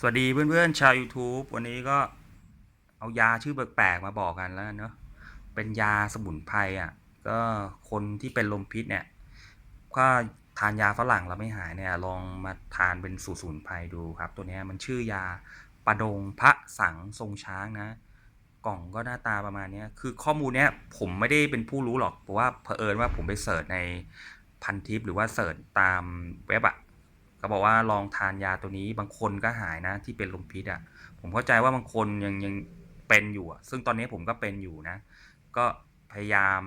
สวัสดีเพื่อนๆชาว YouTube วันนี้ก็เอายาชื่อแปลกๆมาบอกกันแล้วเนาะเป็นยาสมุนไพรอะก็คนที่เป็นลมพิษเนี่ยก็ทานยาฝรั่งแล้วไม่หายเนี่ยลองมาทานเป็นสูตรสมุนไพรดูครับ ตัวนี้มันชื่อยาปะดงพระสังทรงช้างนะ กล่องก็หน้าตาประมาณนี้คือข้อมูลเนี้ยผมไม่ได้เป็นผู้รู้หรอกเพราะว่าเผอิญว่าผมไปเสิร์ชในพันทิปหรือว่าเสิร์ชตามเว็บอะ ก็บอกว่าลองทานยาตัวนี้บางคนก็หายนะที่เป็นลมพิษอะผมเข้าใจว่าบางคนยังยังเป็นอยู่อะซึ่งตอนนี้ผมก็เป็นอยู่นะ ก็พยายาม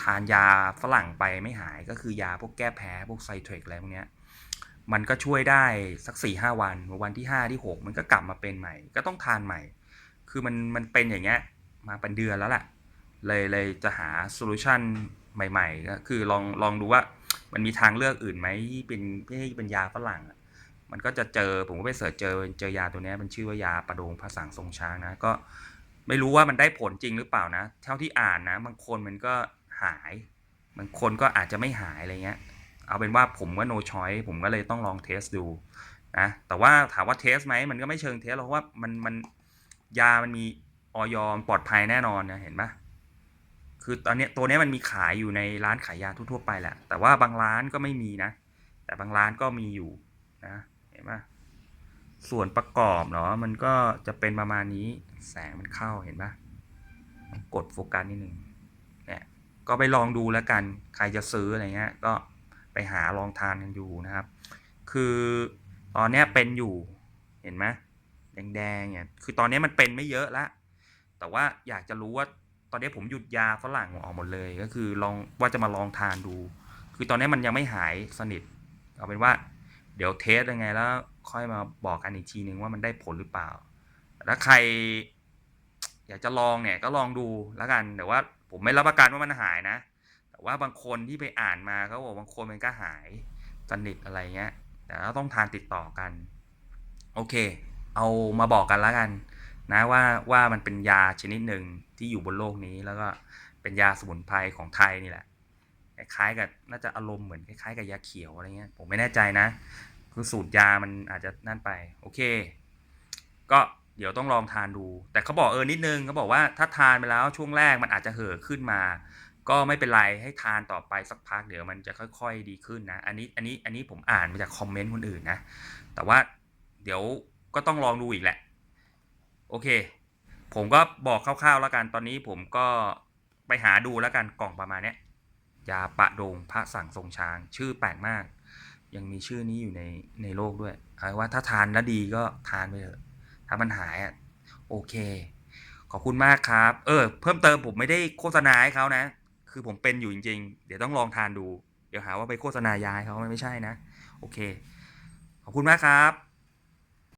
ทานยาฝรั่งไปไม่หายก็คือยาพวกแก้แพ้พวกไซเทรกอะไรพวกเนี้ยมันก็ช่วยได้สักสี่ห้าวัน วันที่ห้าที่หกมันก็กลับมาเป็นใหม่ ก็ต้องทานใหม่ คือมันมันเป็นอย่างเงี้ยมาเป็นเดือนแล้วแหละเลยเลยจะหาโซลูชันใหม่ ๆ ก็คือลองลองดูว่า มันมีทางเลือกอื่นไหมที่เป็นที่เป็นยาฝรั่งอะมันก็จะเจอผมก็ไปเสิร์ชเจอเจอยาตัวนี้มันชื่อว่ายาประโดงผสังทรงช้างนะก็ไม่รู้ว่ามันได้ผลจริงหรือเปล่านะเท่าที่อ่านนะ บางคนมันก็หายบางคนก็อาจจะไม่หายอะไรเงี้ย เอาเป็นว่าผมก็ no choice ผมก็เลยต้องลองเทสดูนะแต่ว่าถามว่าเทสไหมมันก็ไม่เชิงเทสหรอกเพราะว่ามันมันยามันมีออยอมปลอดภัยแน่นอนนะเห็นปะ คือตอนนี้ตัวนี้มันมีขายอยู่ในร้านขายยาทั่วๆไปแหละ แต่ว่าบางร้านก็ไม่มีนะ แต่บางร้านก็มีอยู่นะเห็นปะส่วนประกอบเนาะมันก็จะเป็นประมาณนี้แสงมันเข้าเห็นปะกดโฟกัสนิดนึงเนี่ยก็ไปลองดูแล้วกัน ใครจะซื้ออะไรเงี้ยก็ไปหาลองทานกันดูนะครับ คือตอนนี้เป็นอยู่เห็นไหมแดงๆเนี่ยคือตอนนี้มันเป็นไม่เยอะละแต่ว่าอยากจะรู้ว่า ตอนนี้ผมหยุดยาฝรั่งออกหมดเลย ก็คือลองว่าจะมาลองทานดู คือตอนนี้มันยังไม่หายสนิท เอาเป็นว่าเดี๋ยวเทสยังไงแล้วค่อยมาบอกกันอีกทีนึงว่ามันได้ผลหรือเปล่าถ้าใคร อยากจะลองเนี่ยก็ลองดูแล้วกัน แต่ว่าผมไม่รับประกันว่ามันหายนะ แต่ว่าบางคนที่ไปอ่านมาเขาบอกบางคนมันก็หายสนิทอะไรเงี้ย แต่ก็ต้องทานติดต่อกัน โอเค เอามาบอกกันแล้วกัน นะว่าว่ามันเป็นยาชนิดหนึ่ง ที่อยู่บนโลกนี้แล้วก็เป็นยาสมุนไพรของไทยนี่แหละคล้ายๆกับน่าจะอารมณ์เหมือนคล้ายๆกับยาเขียวอะไรเงี้ยผมไม่แน่ใจนะ คือสูตรยามันอาจจะนั่นไป โอเค ก็เดี๋ยวต้องลองทานดู แต่เขาบอกเออนิดนึงเขาบอกว่าถ้าทานไปแล้วช่วงแรกมันอาจจะเห่อขึ้นมา ก็ไม่เป็นไรให้ทานต่อไปสักพักเดี๋ยวมันจะค่อย ๆ ดีขึ้นนะ อันนี้อันนี้อันนี้ผมอ่านมาจากคอมเมนต์คนอื่นนะ แต่ว่าเดี๋ยวก็ต้องลองดูอีกแหละ โอเค ผมก็บอกคร่าวๆแล้วกันตอนนี้ผมก็ไปหาดูแล้วกันกล่องประมาณเนี้ยยาปะโดงพระสั่งทรงช้าง ชื่อแปลกมาก ยังมีชื่อนี้อยู่ในในโลกด้วยเอาว่าถ้าทานแล้วดีก็ทานไปเถอะถ้ามันหายอะโอเค ขอบคุณมากครับ เออ เพิ่มเติมผมไม่ได้โฆษณาให้เขานะ คือผมเป็นอยู่จริง ๆ เดี๋ยวต้องลองทานดู เดี๋ยวหาว่าไปโฆษณา ยาให้เขาไม่ใช่นะ โอเค ขอบคุณมากครับ